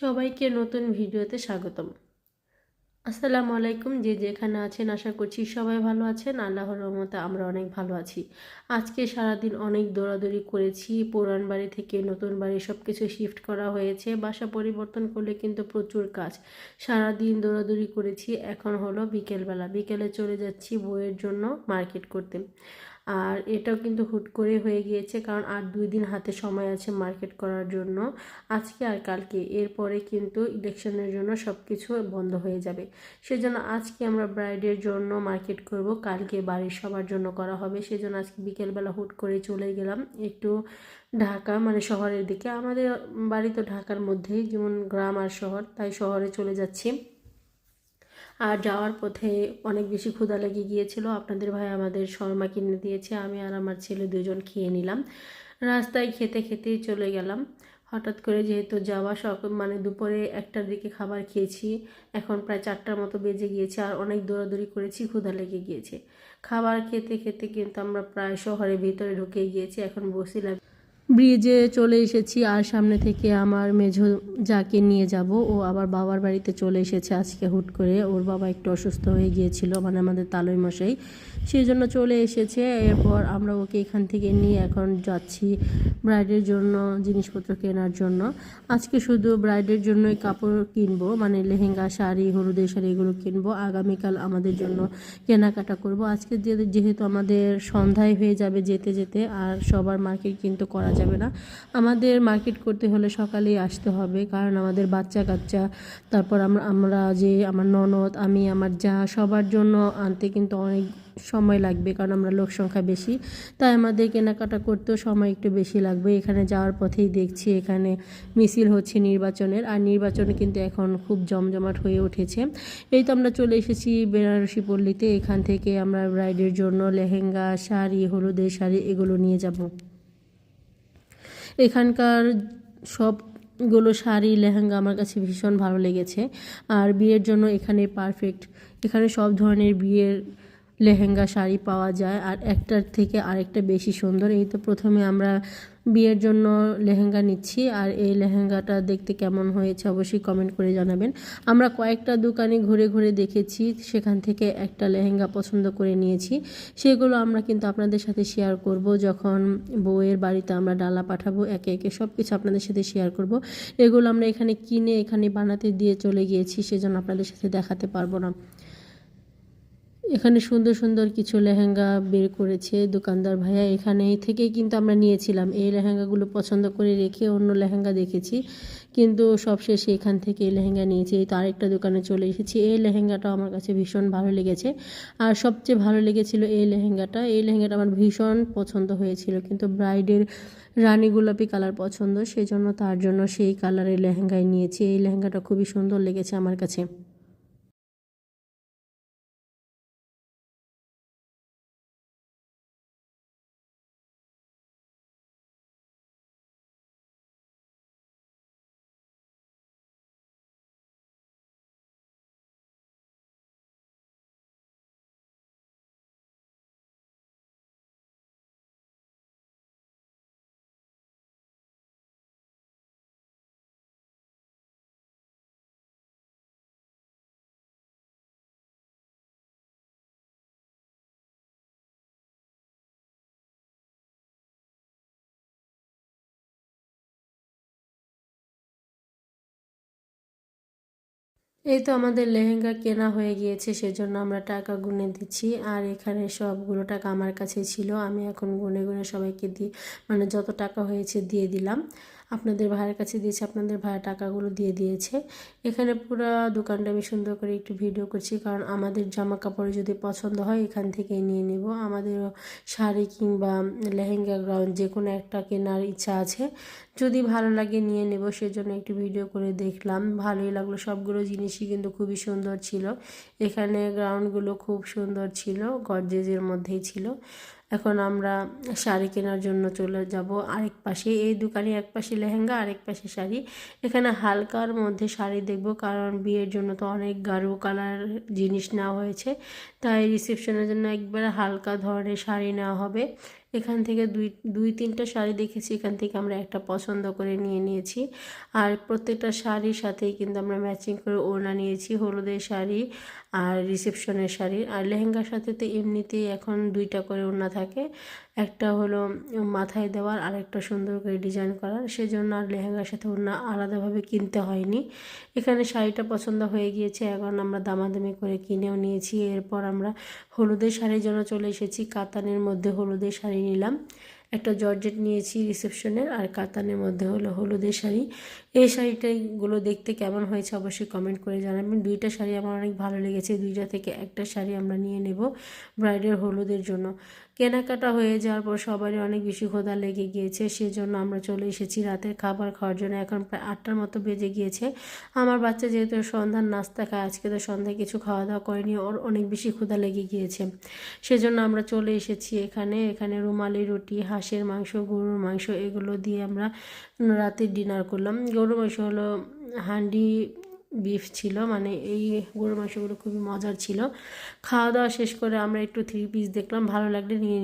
সবাইকে নতুন ভিডিওতে স্বাগতম। আসসালামু আলাইকুম, যে যেখানে আছেন আশা করছি সবাই ভালো আছেন। আল্লাহর রহমতে আমরা অনেক ভালো আছি। আজকে সারাদিন অনেক দৌড়াদৌড়ি করেছি, পুরান বাড়ি থেকে নতুন বাড়ি সব কিছু শিফট করা হয়েছে, বাসা পরিবর্তন করলে কিন্তু প্রচুর কাজ। সারাদিন দৌড়াদৌড়ি করেছি, এখন হলো বিকেলবেলা। বিকেলে চলে যাচ্ছি বইয়ের জন্য মার্কেট করতে। আর এটাও কিন্তু হুট করে হয়ে গিয়েছে, কারণ আর দুই দিন হাতে সময় আছে মার্কেট করার জন্য। আজকে আর কালকে, এরপরে কিন্তু ইলেকশনের জন্য সব কিছু বন্ধ হয়ে যাবে। সেজন্য আজকে আমরা ব্রাইডের জন্য মার্কেট করব, কালকে বাড়ির সবার জন্য করা হবে। সেজন্য আজকে বিকেলবেলা হুট করে চলে গেলাম একটু ঢাকা মানে শহরের দিকে। আমাদের বাড়ি তো ঢাকার মধ্যেই, যেমন গ্রাম আর শহর, তাই শহরে চলে যাচ্ছি। আর যাওয়ার পথে অনেক বেশি ক্ষুধা লেগে গিয়েছিল। আপনাদের ভাই আমাদের শর্মা কিনে দিয়েছে, আমি আর আমার ছেলে দুজন খেয়ে নিলাম। রাস্তায় খেতে খেতেই চলে গেলাম। হঠাৎ করে যেহেতু যাওয়া সক মানে দুপুরে একটার দিকে খাবার খেয়েছি, এখন প্রায় চারটার মতো বেজে গিয়েছে আর অনেক দৌড়াদৌড়ি করেছি, ক্ষুধা লেগে গিয়েছে। খাবার খেতে খেতে কিন্তু আমরা প্রায় শহরের ভিতরে ঢুকে গিয়েছি, এখন বসিলাম। ব্রিজে চলে এসেছি আর সামনে থেকে আমার মেঝো যাকে নিয়ে যাব, ও আবার বাবার বাড়িতে চলে এসেছে আজকে হুট করে। ওর বাবা একটু অসুস্থ হয়ে গিয়েছিল মানে আমাদের তালই মশাই। সেই জন্য চলে এসেছে, এরপর আমরা ওকে এখান থেকে নিয়ে এখন যাচ্ছি ব্রাইডের জন্য, জিনিসপত্র কেনার জন্য। আজকে শুধু ব্রাইডের জন্যই কাপড় কিনবো মানে লেহেঙ্গা, শাড়ি হলুদের শাড়ি এগুলো কিনবো। আগামীকাল আমাদের জন্য কেনাকাটা করব। আজকে যেহেতু আমাদের সন্ধ্যায় হয়ে যাবে যেতে যেতে, আর সবার মার্কেট কিন্তু করা যাবে না। আমাদের মার্কেট করতে হলে সকালেই আসতে হবে। কারণ আমাদের বাচ্চা কাচ্চা, তারপর আমরা আমরা যে আমার ননদ, আমি, আমার যা, সবার জন্য আনতে কিন্তু অনেক সময় লাগবে কারণ আমরা লোক সংখ্যা বেশি। তাই আমাদের কেনাকাটা করতেও সময় একটু বেশি লাগবে। এখানে যাওয়ার পথেই দেখছি এখানে মিছিল হচ্ছে নির্বাচনের। আর নির্বাচন কিন্তু এখন খুব জমজমাট হয়ে উঠেছে। এই তো আমরা চলে এসেছি বেনারসি পল্লীতে। এখান থেকে আমরা ব্রাইডের জন্য লেহেঙ্গা, শাড়ি, হলুদের শাড়ি এগুলো নিয়ে যাব। এখানকার সবগুলো শাড়ি, লেহেঙ্গা আমার কাছে ভীষণ ভালো লেগেছে। আর বিয়ের জন্য এখানে পারফেক্ট এখানে সব ধরনের বিয়ের লেহেঙ্গা শাড়ি পাওয়া যায়। আর একটার থেকে আরেকটা বেশি সুন্দর। এই তো প্রথমে আমরা বিয়ের জন্য লেহেঙ্গা নিচ্ছি আর এই লেহেঙ্গাটা দেখতে কেমন হয়েছে অবশ্যই কমেন্ট করে জানাবেন। আমরা কয়েকটা দোকানে ঘুরে ঘুরে দেখেছি, সেখান থেকে একটা লেহেঙ্গা পছন্দ করে নিয়েছি। সেগুলো আমরা কিন্তু আপনাদের সাথে শেয়ার করব যখন বউয়ের বাড়িতে আমরা ডালা পাঠাবো, একে একে সব কিছু আপনাদের সাথে শেয়ার করব। এগুলো আমরা এখানে কিনে, এখানে বানাতে দিয়ে চলে গিয়েছি, সেজন্য আপনাদের সাথে দেখাতে পারব না। এখানে সুন্দর সুন্দর কিছু লেহেঙ্গা বের করেছে দোকানদার ভাইয়া এখানে থেকে কিন্তু আমরা নিয়েছিলাম। এই লেহেঙ্গাগুলো পছন্দ করে রেখে অন্য লেহেঙ্গা দেখেছি, কিন্তু সবশেষে এখান থেকে এই লেহেঙ্গা নিয়েছি। তো আরেকটা দোকানে চলে এসেছি। এই লেহেঙ্গাটা আমার কাছে ভীষণ ভালো লেগেছে। আর সবচেয়ে ভালো লেগেছিল এই লেহেঙ্গাটা। এই লেহেঙ্গাটা আমার ভীষণ পছন্দ হয়েছিল, কিন্তু ব্রাইডের রানী গোলাপি কালার পছন্দ সেই জন্য তার জন্য সেই কালারের লেহেঙ্গাই নিয়েছি। এই লেহেঙ্গাটা খুবই সুন্দর লেগেছে আমার কাছে। এই তো আমাদের লেহেঙ্গা কেনা হয়ে গিয়েছে, সেজন্য আমরা টাকা গুনে দিচ্ছি। আর এখানে সবগুলো টাকা আমার কাছে ছিল, আমি এখন গুনে গুনে সবাইকে দিয়ে মানে যত টাকা হয়েছে দিয়ে দিলাম। আপনাদের ভাইয়ের কাছে দিয়েছি, আপনাদের ভাইয়ের টাকাগুলো দিয়ে দিয়েছে। এখানে পুরো দোকানটা আমি সুন্দর করে একটু ভিডিও করছি, কারণ আমাদের জামা কাপড় যদি পছন্দ হয় এখান থেকে নিয়ে নেব। আমাদের শাড়ি কিংবা লেহেঙ্গা গ্রাউন্ড যে কোনো একটা কেনার ইচ্ছা আছে। যদি ভালো লাগে নিয়ে নেব, সেজন্য একটু ভিডিও করে দেখলাম। ভালোই লাগল, সবগুলো জিনিসই কিন্তু খুবই সুন্দর ছিল। এখানে গ্রাউন্ডগুলো খুব সুন্দর ছিল গডরেজের মধ্যেই ছিল। এখন আমরা শাড়ি কেনার জন্য চলে যাব আরেক পাশে। এই দোকানে এক পাশে লেহেঙ্গা, আরেক পাশে শাড়ি। এখানে হালকার মধ্যে শাড়ি দেখব কারণ বিয়ের জন্য তো অনেক গাঢ় কালার জিনিস নেওয়া হয়েছে। তাই রিসেপশনের জন্য একবারে হালকা ধরনের শাড়ি নেওয়া হবে। এখান থেকে দুই দুই, তিনটা শাড়ি দেখেছি। এখান থেকে আমরা একটা পছন্দ করে নিয়ে নিয়েছি। আর প্রত্যেকটা শাড়ির সাথেই কিন্তু আমরা ম্যাচিং করে ওড়না নিয়েছি, হলুদের শাড়ি আর রিসেপশনের শাড়ি। আর লেহেঙ্গার সাথে তো এমনিতেই এখন দুইটা করে ওড়না থাকে। একটা হলো মাথায় দেওয়ার আর একটা সুন্দর করে ডিজাইন করার। সেজন্য আর লেহেঙ্গার সাথে ওড়না আলাদাভাবে কিনতে হয়নি। এখানে শাড়িটা পছন্দ হয়ে গিয়েছে, এখন আমরা দামাদামি করে কিনেও নিয়েছি। এরপর আমরা হলুদের শাড়ির জন্য চলে এসেছি। কাতানের মধ্যে হলুদের শাড়ি নিলাম। একটা জর্জেট নিয়েছি রিসেপশনের আর কাতানের মধ্যে হলো হলুদের শাড়ি। এই শাড়িটাগুলো দেখতে কেমন হয়েছে অবশ্যই কমেন্ট করে জানাবেন। দুইটা শাড়ি আমার অনেক ভালো লেগেছে, দুইটা থেকে একটা শাড়ি আমরা নিয়ে নেব ব্রাইডের হলুদের জন্য। কেনাকাটা হয়ে যাওয়ার পর সবারই অনেক বেশি ক্ষুধা লেগে গিয়েছে, সেজন্য আমরা চলে এসেছি রাতের খাবার খাওয়ার জন্য। এখন প্রায় আটটার মতো বেজে গিয়েছে। আমার বাচ্চা যেহেতু সন্ধ্যার নাস্তা খায়, আজকে তো সন্ধ্যায় কিছু খাওয়া দাওয়া করেনি, ওর অনেক বেশি ক্ষুধা লেগে গিয়েছে। সেজন্য আমরা চলে এসেছি এখানে। এখানে রুমালি রুটি হাঁসের মাংস, গরুর মাংস এগুলো দিয়ে আমরা রাতে ডিনার করলাম। গরুর মাংস হলো হান্ডি বিফ ছিল মানে এই গরুর মাংসগুলো খুবই মজার ছিল। খাওয়া দাওয়া শেষ করে আমরা একটু থ্রি পিস দেখলাম, ভালো লাগলে নিয়ে